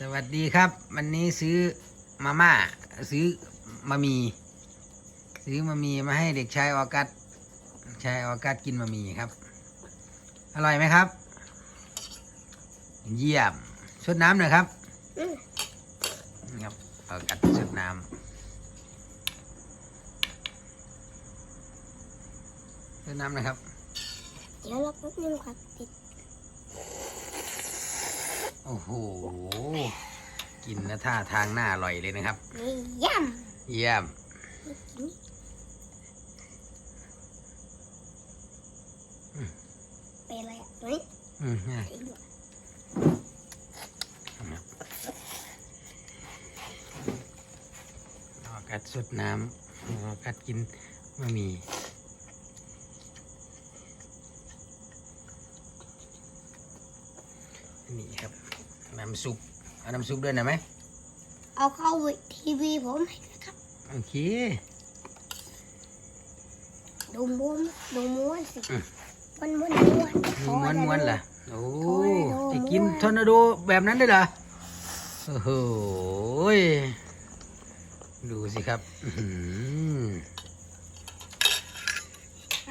สวัสดีครับ วันนี้ซื้อมาม่าซื้อมามี ซื้อมามีมาให้เด็กชายออกัสชายออกัสกินมามีครับ อร่อยไหมครับ เยี่ยมชดน้ำหน่อยครับอืมนี่ครับออกัสชดน้ำชดน้ำหนะครับ เดี๋ยวเราแป๊บนึงครับติดโอ้โห กินนะท่าทางน่าอร่อยเลยนะครับนี่ย่เยี่ยมำเป็นอะไรอะเฮ้ยอืมง่ายไอ้ด้วยออกัดสดน้ำออกัดกินมะหมี่นี่ครับ น้ำซุป เอาน้ำซุปด้วยนะไหมเอาเข้าทีวีผมให้ด้วยครับโอเคดูม้วนดูม้วนสิอืมม้วนม้วนม้วนมีม้วนม้วนๆล่ะโอ้ทอร์นาโดจะกินม้วนทอร์นาโดแบบนั้นได้เหรอโอ้โหยดูสิครับอื้อหือ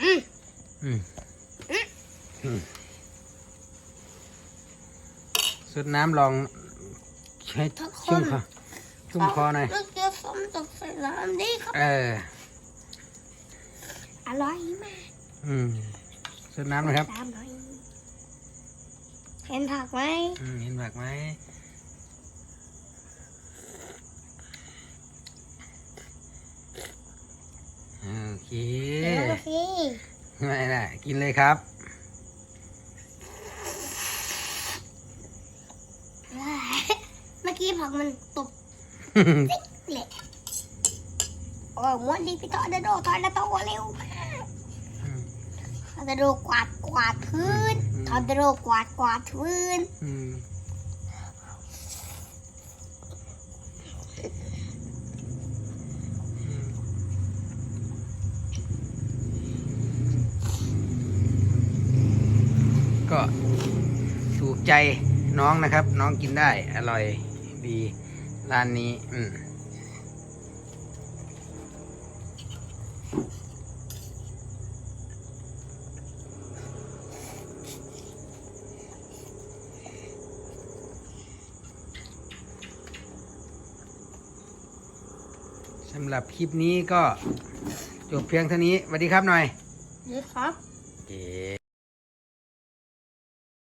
อืมอืมอืมสดน้ำลอง ใช้ชุ่มคอชุ่มคอหน่อยเลือกเจอส้มตกใส่น้ำดีครับ เออ อร่อยมากอืมสดน้ำนะครับตามหน่อยเห็นผักไหมอืมเห็นผักไหมโอเคเดี๋ยวสิ ไม่ได้กินเลยครับ เมื่อกี้ ผักมันตบเละโอ้ม้วนดีพี่ตอดโดตอนละโตเร็วมากทอร์นาโดกวาดกวาดพื้นทอร์นาโดกวาดกวาดพื้นก็ถูกใจน้องนะครับ น้องกินได้อร่อย ดีร้านนี้ อืมสำหรับคลิปนี้ก็จบเพียงเท่านี้สวัสดีครับหน่อย นี่ครับโอเค